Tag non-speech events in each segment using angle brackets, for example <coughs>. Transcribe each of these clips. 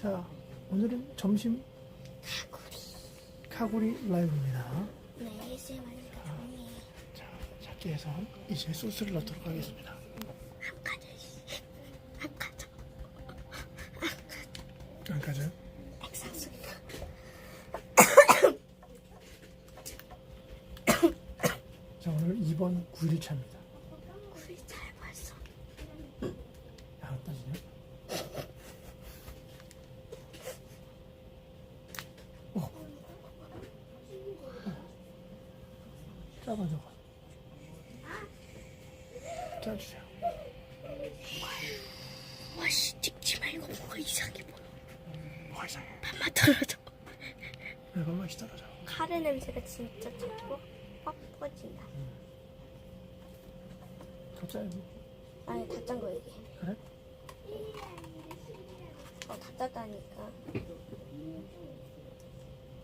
자, 오늘은 점심 카구리 라이브입니다. 네, ASMR니까 조용히 해. 자, 작게 해서 이제 소스를 넣도록 하겠습니다. 안 가져요? 액상수. 자, 오늘 2번 9일차입니다. 굴이 잘 봤어. 야, 어떠시냐? 어. 어. 짜봐, 저거. 짜주세요. 와씨, 찍지 말고 뭐가 이상해 보여. 뭐가 이상해. 밥맛 떨어져. 내가 맛이 떨어져. 카레 냄새가 진짜 자꾸 빡 퍼진다. 더 짜야 아니, 다 짠거 얘기. 그래? 어, 다 짰다니까.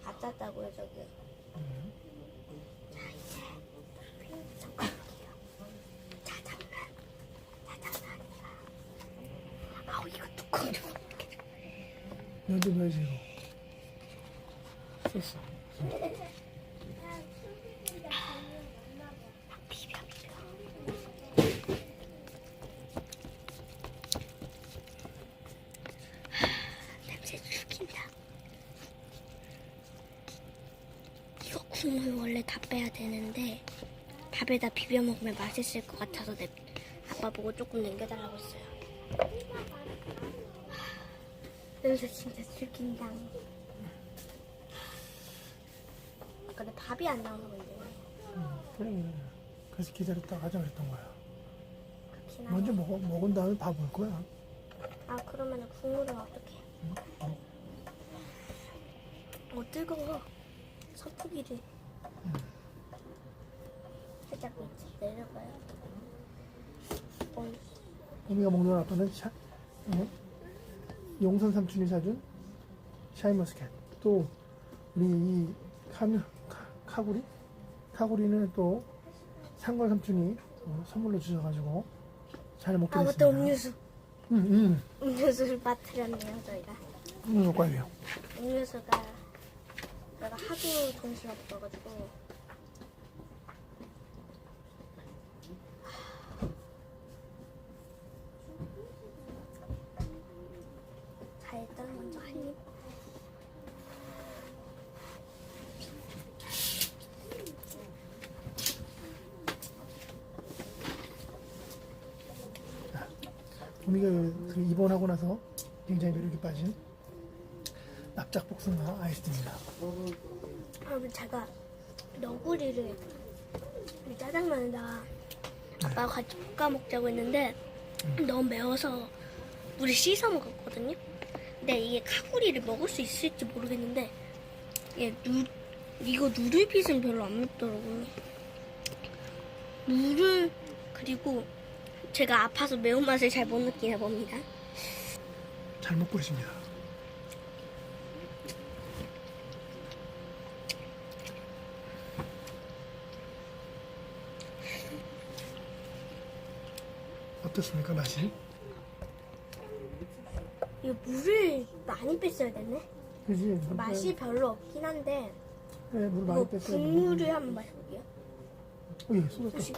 다 짰다고요, 저기. 자, 이제. 짜장면. 아우, 이거. 면도 넣어야 하, 냄새 죽인다. 이거 국물 원래 다 빼야 되는데 밥에다 비벼 먹으면 맛있을 것 같아서 내 아빠 보고 조금 남겨달라고 했어요. 하, 냄새 진짜 죽인다. 근데 밥이 안 나오는 건데. 그래. 그래서 기다렸다 가자 그랬던 거야. 그렇긴 먼저. 먹어, 먹은 다음에 밥 올 거야. 아 그러면 국물은 어떻게? 어, 어 뜨거워. 선풍기를 살짝 밑에 내려봐요. 어, 우리가 먹는 아빠는 샤, 어? 용선 삼촌이 사준 샤인머스켓. 또 우리 이 카누, 카, 카구리? 카구리는 또 상걸 삼촌이 어, 선물로 주셔가지고 잘 먹게 아 됐습니다. 맞다 음료수. 응, 응. 음료수를 빠뜨렸네요 저희가. 음료수 과일이요. 음료수가 내가 하도 정신 없어가지고. 자 일단 먼저 한 입. 우리가 그 입원하고 나서 굉장히 매력이 빠진 납작복숭아 아이스티입니다. 여러분 제가 너구리를 이 짜장면에다가 아빠가 같이 볶아 먹자고 했는데 너무 매워서 물에 씻어 먹었거든요. 근데 이게 카구리를 먹을 수 있을지 모르겠는데 이게 누 이거 누들빛은 별로 안 맵더라고요. 물을 그리고 제가 아파서 매운맛을 잘 못 느끼나 봅니다. 잘 먹고 있습니다. 어떻습니까 맛이? 이거 물을 많이 뺐어야 됐네. 그지? 맛이 별로 없긴 한데 네, 물 이거 많이 뺐어요. 국물을 한번 마셔볼게요. 어, 예, 쏟았다. 혹시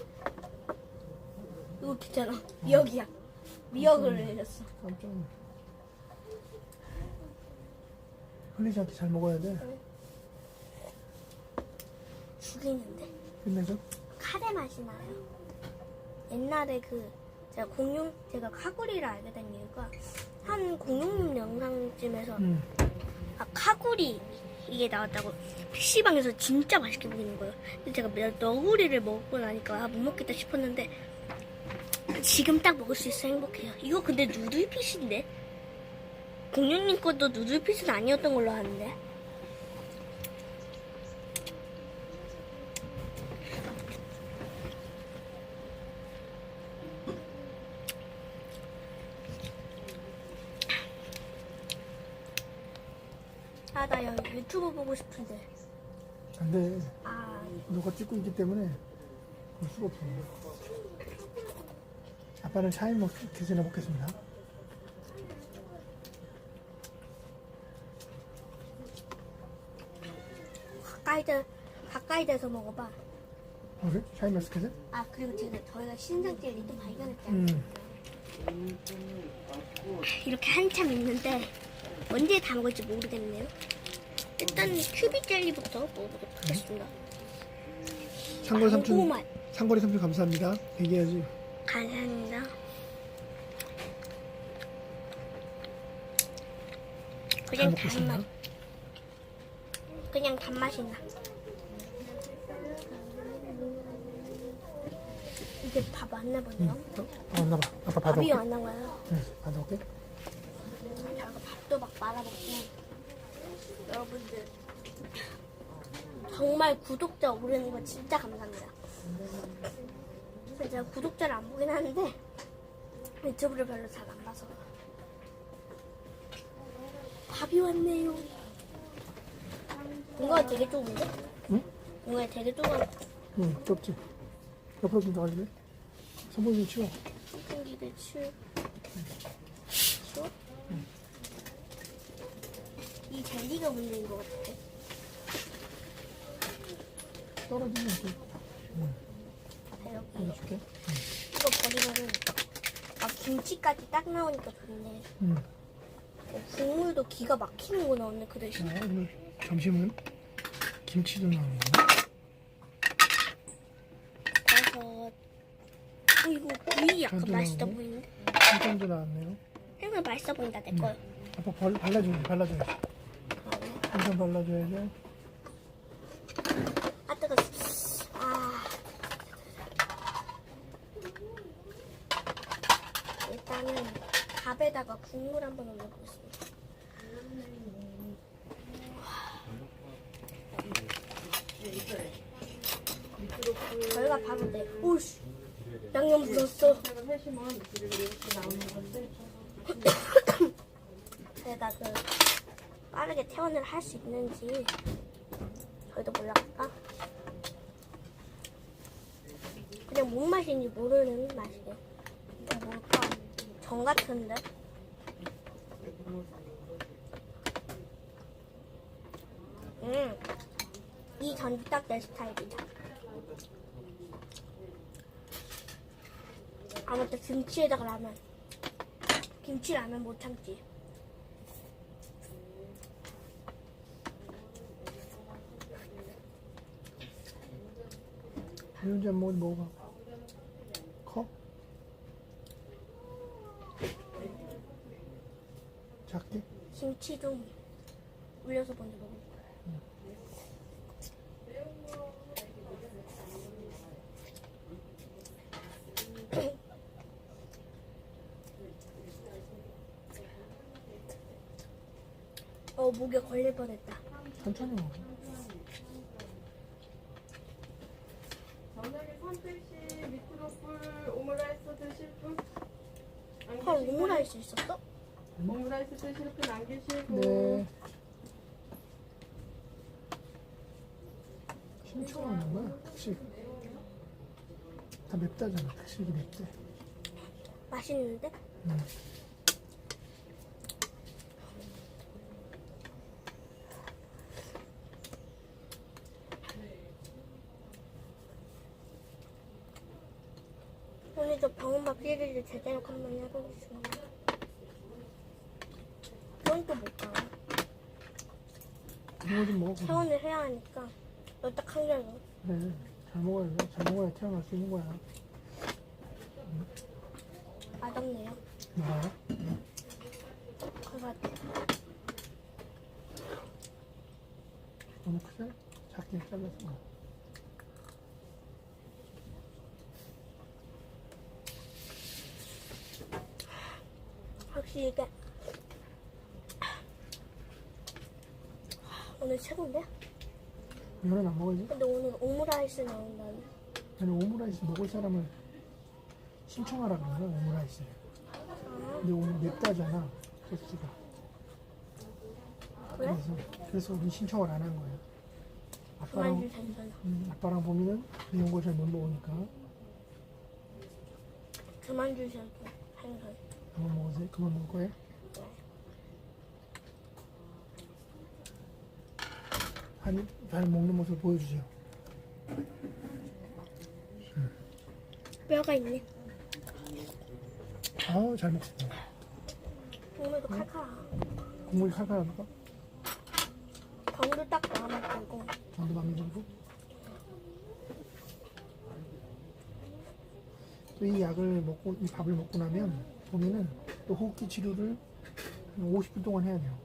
이거 있잖아 미역이야 미역을 내렸어 깜짝 놀 흘리지 않게 잘 먹어야 돼. 죽이는데 끝내죠? 카레 맛이 나요 옛날에 그 제가 공룡 제가 카구리를 알게 된 이유가 한 공룡님 영상쯤에서 음. 아 카구리 이게 나왔다고 PC방에서 진짜 맛있게 보이는 거예요. 근데 제가 몇- 너구리를 먹고 나니까 아, 못 먹겠다 싶었는데 지금 딱 먹을 수 있어 행복해요. 이거 근데 누들핏인데? 공룡님 것도 누들핏은 아니었던 걸로 아는데 아, 나 유튜브 보고 싶은데. 안 돼. 아, 네. 아. 너가 찍고 있기 때문에 볼 수가 없어. 아빠는 샤인먹 드시나 먹겠습니다. 가까이 대, 가까이 돼서 먹어봐. 어, 그래? 샤인 머스켓을? 아, 그리고 제가 저희가 신상제를 또 발견했잖아요. 음. 이렇게 한참 있는데 언제 다 먹을지 모르겠네요. 일단 큐비 젤리부터 먹어보도록 하겠습니다. 상거리 삼촌, 고구마 상거리 삼촌 감사합니다. 얘기해야지. 감사합니다. 잘 그냥 먹겠습니다. 단맛. 그냥 단맛이 나. 이게 밥 왔나 보네요. 어, 왔나 봐. 아빠 밥이 받아올게. 왔나 봐요. 응, 받아올게. 저희가 밥도 막 말아먹고 여러분들 정말 구독자 오르는 거 진짜 감사합니다. 제가 구독자를 안 보긴 하는데 유튜브를 별로 잘 안 봐서 밥이 왔네요. 뭔가 되게 좁은데? 응? 뭔가 되게 좁아. 응, 좁지. 옆으로 좀 나가줄래? 선물 좀 치워. 생기게 치우. 치워? 이 젤리가 문제인 것 같아. 떨어지면 좀 아, 여기. 보여줄게. 이거 버리면은 아, 김치까지 딱 나오니까 좋네. 응. 어, 국물도 기가 막히는구나 오늘 그 대신. 자, 오늘 점심은 김치도. 버섯. 어, 이거 약간 맛있어. 보이는데? 김전도 나왔네요. 생각 맛있어 보인다 내 거. 아빠 발, 발라줘야지, 발라줘야지. 김전 발라줘야지. 아 뜨거. 아. 일단은 밥에다가 국물 한번 올려보겠습니다. 저희가 밥을 내. 오씨. 양념 묻었어. 제가 그 빠르게 퇴원을 할 수 있는지 저희도 몰라볼까? 그냥 뭔 맛인지 모르는 맛이에요. 뭘까? 전 같은데? 음, 이 전이 딱내 스타일이다. 아무튼 김치에다가 라면. 김치 라면 못 참지. 이런지 한번 먹어봐. 커? 작게? 김치 좀 올려서 먼저 먹을 거야. 어 목에 걸릴 뻔했다. 천천히 먹어. 저녁에 선택시 미트로플 오므라이스 드실 분? 안헐 계시고, 오므라이스 있었어? 오므라이스 드실 분 안 계시고 네. 신청 하는 거야? 특식. 다 맵다잖아. 특식이 맵대. 맛있는데? 응. 오늘 저 병원밥 시리즈 제대로 한번 해보겠습니다. 그건 또못 가. 좀 먹어. 퇴원을 해야 하니까 너딱한 개로. 그래. 잘 먹어야 돼. 잘 먹어야 태어날 수 있는 거야. 맛없네요. 나와요? 그래서 너무 크지? 작게 잘라서 이게 오늘 최고인데? 이거는 안 먹어야지. 근데 오늘 오므라이스 나온다는 아니 오므라이스 먹을 사람을 신청하라 그러는 거야 오므라이스. 근데 오늘 맵다잖아 소스가. 그래? 그래서 그래서 우리 신청을 안 한 거야. 아빠랑. 음, 아빠랑 보미는 이런 거잘 못 먹으니까 그만 주셔도 생선. 그만 먹으세요. 그만 먹을 거예요? 한, 잘 먹는 모습을 보여주세요. 뼈가 있네. 아우, 잘 먹습니다. 국물도 칼칼하고. 국물이 칼칼합니까? 정도 딱 나와만 들고. 전도 많이 들고. 또 이 약을 먹고, 이 밥을 먹고 나면, 보면은 또 호흡기 치료를 한 50분 동안 해야 돼요.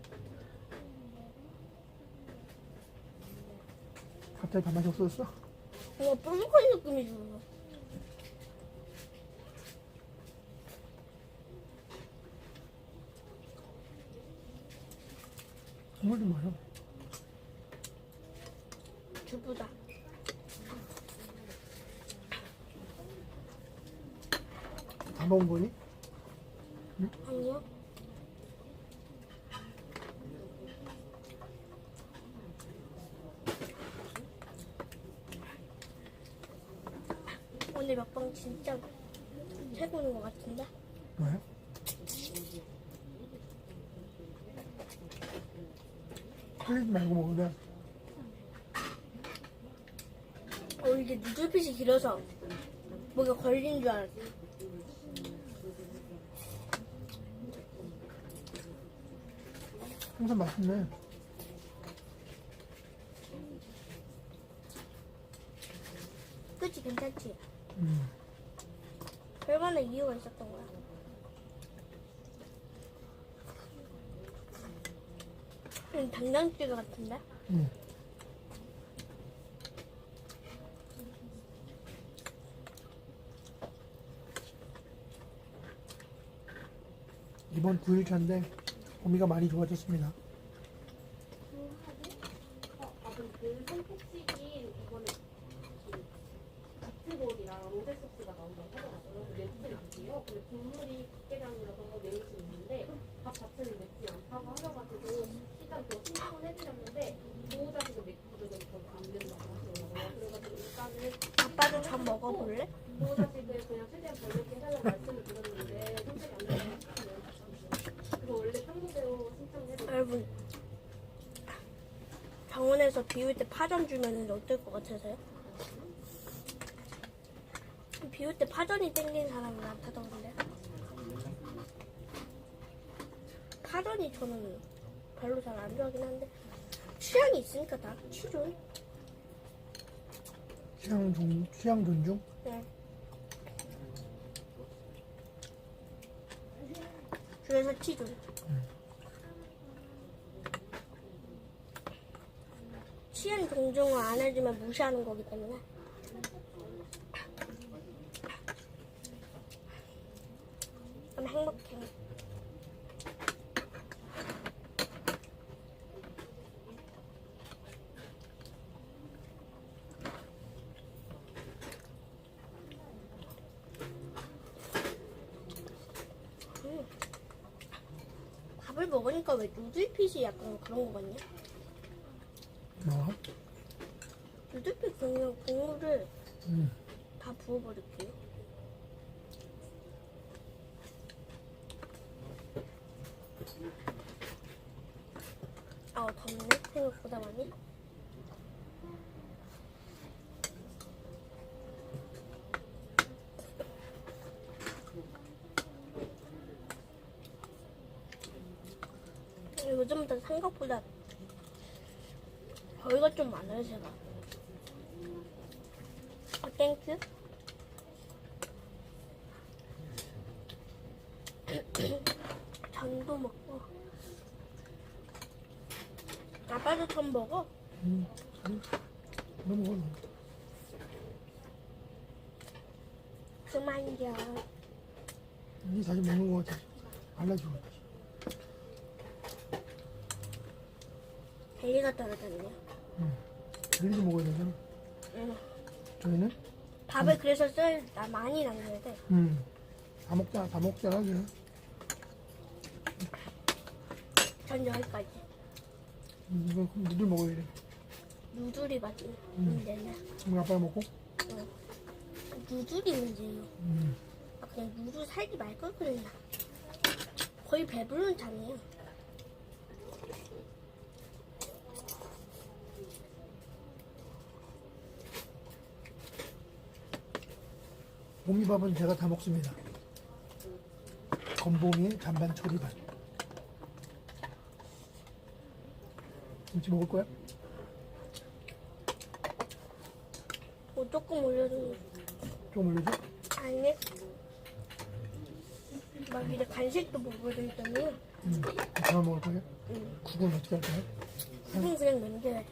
갑자기 밥맛이 없어졌어? 뭔가 뾰족한 느낌이 들어. 국물 좀 마셔. 주부다. 다 먹은 거니? 아니요. 오늘 먹방 진짜 최고인 것 같은데? 뭐야? 흘리지 말고 먹으면 어, 이제 누들빛이 길어서 목에 걸린 줄 알았어. 항상 맛있네. 그치, 괜찮지? 음. 얼마나 이유가 있었던 거야. 음, 당장 찌개 같은데? 음. 이번 9일차인데 봄이가 많이 좋아졌습니다. 선택식이 이번에 그 있는데 밥 자체는 맵지 않다고 하셔가지고 일단 그거 신청을 해드렸는데 보호자식은 맥주를 더안 된다고 하더라고요. 그래가지고 일단은 아빠도 전 먹어볼래? 보호자식을 그냥 최대한 별롭게 해달라고 말씀을 드렸는데 선택이 안 되면 그거 원래 평소대로 신청해도 여러분, 병원에서 비울 때 파전 주면 어떨 것 같으세요? 비울 때 파전이 땡긴 사람이 많다던데. 파전이 저는 별로 잘 안 좋아하긴 한데 취향이 있으니까 다 취존. 취향 종, 취향 존중? 존중을 안 해주면 무시하는 거기 때문에. 그럼 행복해. 음. 밥을 먹으니까 왜 누들핏이 약간 그런 거 같냐? 뭐? 누들핏 그냥 국물을 음. 다 부어버릴게요. 아, 덥네. 생각보다 많이. 요즘부터 생각보다 저희가 좀 많아요, 제가. 어, 땡큐. <coughs> 전도 먹고. 아빠도 전 먹어. 음. 음. 너무 먹어. 그만요. 니 자주 먹는 거 같아. 알라지고. 젤리가 떨어졌네요. 젤리도 먹어야 되잖아. 응. 저희는? 밥을 그래서 썰, 나 많이 남겨야 돼. 음. 다 먹자, 다 먹자, 하지. 전 여기까지. 음, 이거 그럼 누들 먹어야 돼. 누들이 맞지. 문제는. 우리 아빠가 먹고. 응. 누들이 문제예요. 음. 아, 그냥 누들 살기 말걸 그랬나. 거의 배부른 잠이에요. 봄이밥은 제가 다 먹습니다. 건봉이 잔반 초리반. 김치 먹을 거야? 뭐 조금 올려줘. 좀 올려줘? 아니. 막 이제 간식도 먹어야 되더니 응. 그만 먹을 거야? 응. 국은 어떻게 할 거야? 그냥 그냥 남겨야 돼.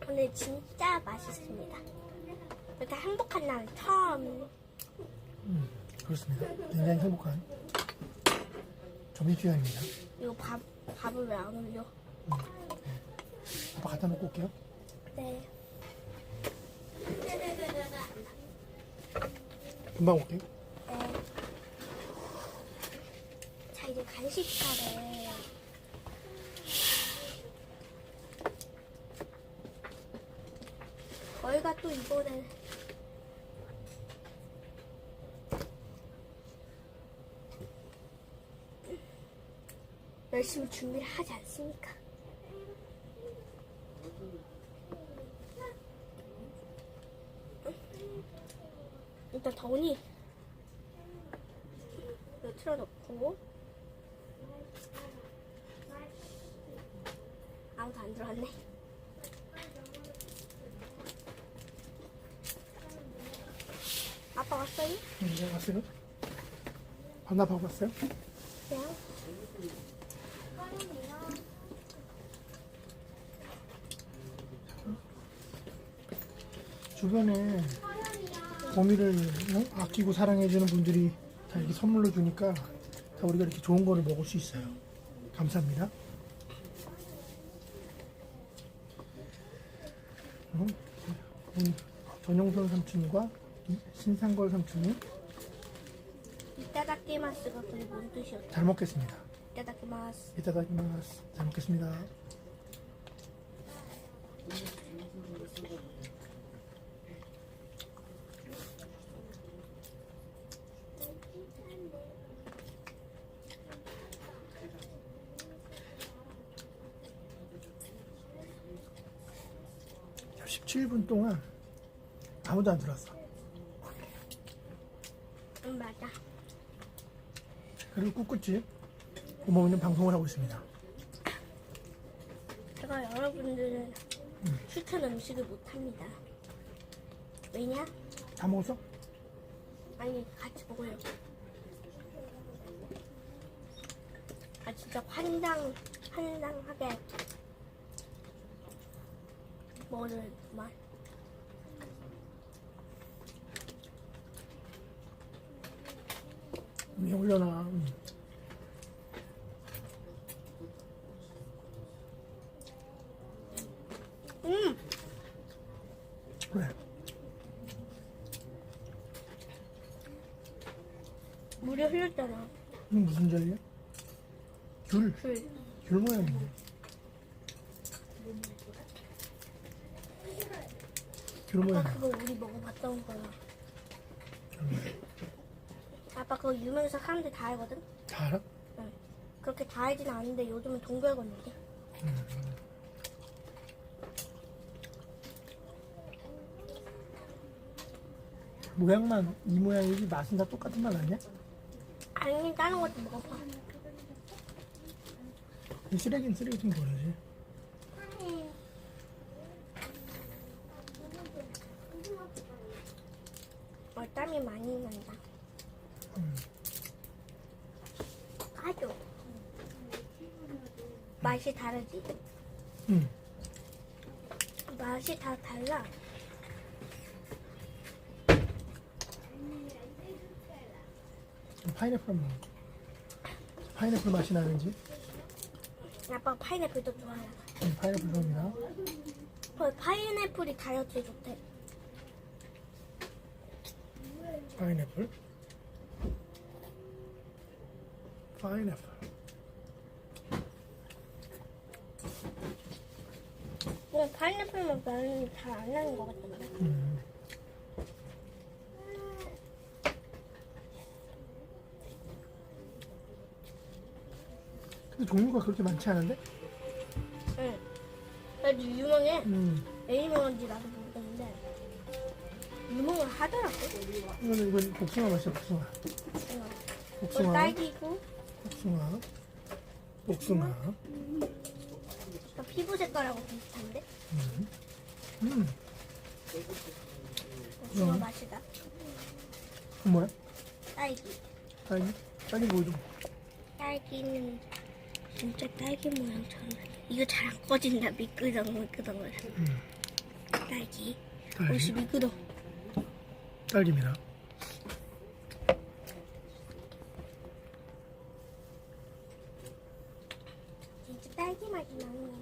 근데 진짜 맛있습니다. 이렇게 행복한 날 처음. 음, 그렇습니다. 굉장히 행복한 점심시간입니다. 이거 밥 밥을 왜 안 올려? 아빠 갖다 놓고 올게요. 네. 금방 올게요. 네. 자 이제 간식 차례. 저희가 또 이번에 열심히 준비를 하지 않습니까? 일단 더우니 이거 틀어놓고 아무도 안 들어왔네 아빠 왔어요? 응, 네, 왔어요? 반납하고 왔어요? 그냥 주변에 어? 아끼고 사랑해주는 분들이 다 이렇게 선물로 주니까 다 우리가 이렇게 좋은 거를 먹을 수 있어요. 감사합니다. 어? 오늘 전용선 삼촌과 이- 신상걸 삼촌이 이따다키마스가 그게 뭔 뜻이었죠? 잘 먹겠습니다. 이따다키마스 이따다키마스 잘 먹겠습니다. 자, 17분 동안 아무도 안 들어왔어. 응 맞아 그리고 꿋꿋이 고모는 방송을 하고 있습니다. 제가 여러분들은 추천 음식을 못합니다 왜냐? 다 먹었어? 아니 같이 먹어요. 아 진짜 환장 환장하게 위 에 올려놔. 음. 음 왜? 물이 흘렸잖아. 이건 무슨 jel이야? 귤. 술. 귤 모양인데. 귤 모양. 그거 우리 먹어봤던 거야. 아빠 그거 유명해서 사람들 다 알거든. 다 알아? 응. 그렇게 다 알진 않는데 요즘은 동별 건데. 모양만 이 모양이지 맛은 다 똑같은 맛 아니야? 아니 다른 것도 먹어봐. 이 쓰레기는 쓰레기 좀 버려야지. 어, 땀이 많이 난다. 가죠. 맛이 다르지? 응. 맛이 다 달라. 파인애플 먹어. 파인애플 맛이 나는지. 아빠 파인애플도 좋아해. 응, 파인애플. 어, 파인애플이 다이어트에 좋대. 파인애플. 파인애플. 어, 파인애플 맛 나는 잘 안 나는 것 같던데. 음. 근데 종류가 그렇게 많지 않은데? 응. 그래도 유명해. 음. 왜 유명한지 나도 모르겠는데. 유명을 하더라고. 이거는 이건 복숭아 맛이야 복숭아. 이거 복숭아. 딸기고 복숭아. 복숭아. 또 피부 색깔하고 비슷한데? 음. 복숭아 음. 맛이다. 그 뭐야? 딸기. 딸기? 딸기 보여줘. 딸기는 진짜 딸기 모양처럼. 이거 잘 안 꺼진다. 미끄덩 미끄덩. 음. 딸기. 딸기. 옷이 미끄덩. 딸기입니다. 진짜 딸기 맛이 나는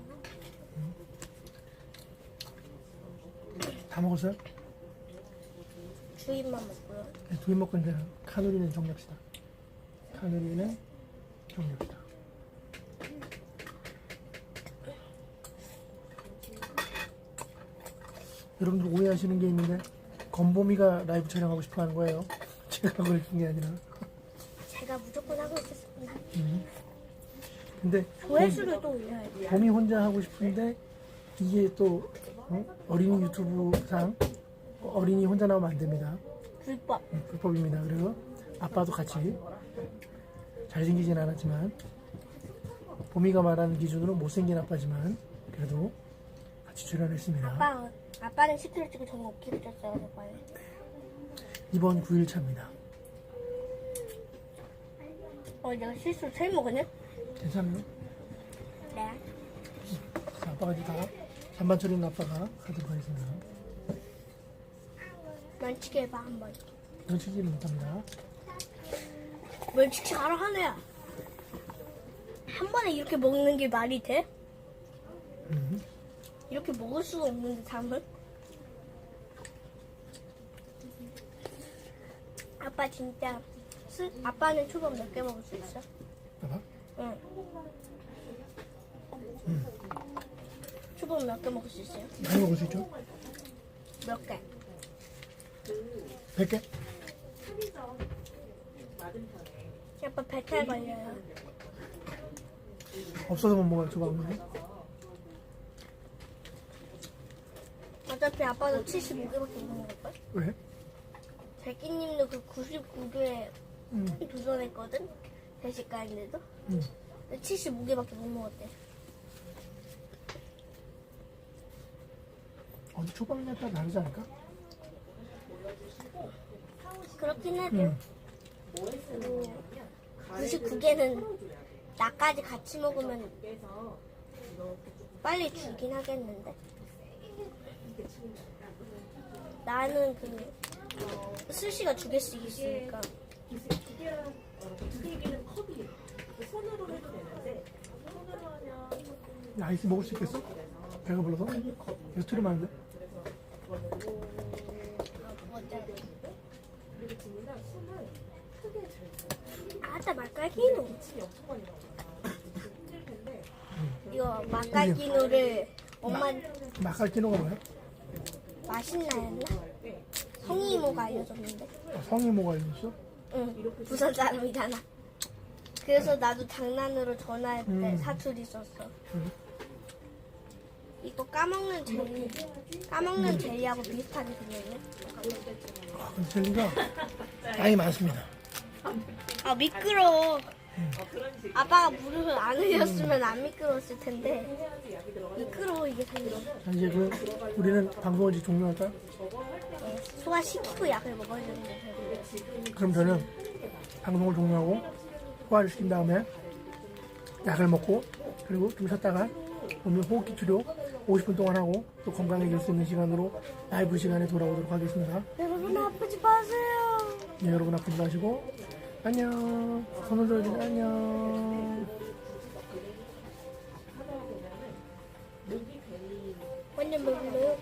다 먹었어요? 주인만 먹고요. 네, 두개 먹고 이제 카누리는 정리합시다. 카누리는 정리합시다. 여러분들 오해하시는 게 있는데 건보미가 라이브 촬영하고 싶어 하는 거예요. <laughs> 제가 그걸 준게 아니라. 제가 무조건 하고 있었구나. 음. 근데 조회수를 또 올려야 돼. 봄이 혼자 하고 싶은데 이게 또 어? 린이 유튜브상 어린이 혼자 나오면 안 됩니다. 불법. 네, 불법입니다. 그래서 아빠도 같이 잘생기진 않았지만 봄이가 말하는 기준으로 못생긴 아빠지만 그래도 같이 출연했습니다. 아빠, 아빠는 10kg 찌고 저는 5kg 쪘어요, 저번에. 이번 9일차입니다. 어, 내가 실수로 제일 먹었네? 괜찮아요? 네. 자, 아빠가 이제 다 잔반 처리는 아빠가 하도록 하겠습니다. 면치기 해봐, 한 번. 놓치지 못합니다. 면치기 알아 하네야. 한 번에 이렇게 먹는 게 말이 돼? 음. 이렇게 먹을 수가 없는데, 잠을? 아빠 진짜, 스, 아빠는 초밥 몇 개 먹을 수 있어? 봐봐. 응. 초밥 몇개 먹을 수 있어요? 많이 먹을 수 있죠? 몇 개? 100개? 아빠 배탈 걸려요. 없어서 못 먹어요, 조각만. 어차피 아빠도 75개밖에 못 먹을걸? 왜? 제끼님도 그 99개 음, 도전했거든? 대식가인데도? 음. 근데 75개밖에 못 먹었대. 어디 초밥에 따라 다르지 않을까? 그렇긴 해도 음. 99개는 나까지 같이 먹으면 빨리 줄긴 하겠는데. 나는 그 어, 스시가 두 개씩 있으니까 두 개랑 어, 두 개는 컵이에요. 손으로 해도 되는데 손으로 하면 아이스 먹을 수 있겠어? 배가 불러서? 이거 트림하는데? 아따 텐데 이거 맛깔기노를 엄마 마카키노가 뭐야? 맛있나였나? 성희 이모가 알려줬는데 아, 성이 뭐가 알려줬어? 응 부산 사람이잖아 그래서 나도 장난으로 전화할 때 음. 사투리 썼어 음. 이거 까먹는 젤리 까먹는 젤리하고 비슷하게 생겼네. 아, 근데 젤리가 양이 많습니다. 아 미끄러워. 아빠가 물을 안 흘렸으면 안 미끄러웠을 텐데. 미끄러워 이게 생겨 자, 이제 그, 우리는 방송을 이제 종료할까요? 네, 소화시키고 약을 먹어야 되는데. 그럼 저는 방송을 종료하고 소화를 시킨 다음에 약을 먹고 그리고 좀 쉬었다가 오늘 호흡기 치료 50분 동안 하고 또 건강해질 수 있는 시간으로 라이브 시간에 돌아오도록 하겠습니다. 여러분 아프지 마세요 네, 여러분 아프지 마시고 안녕. 손을 들어주세요. 안녕. 완전 먹을래요?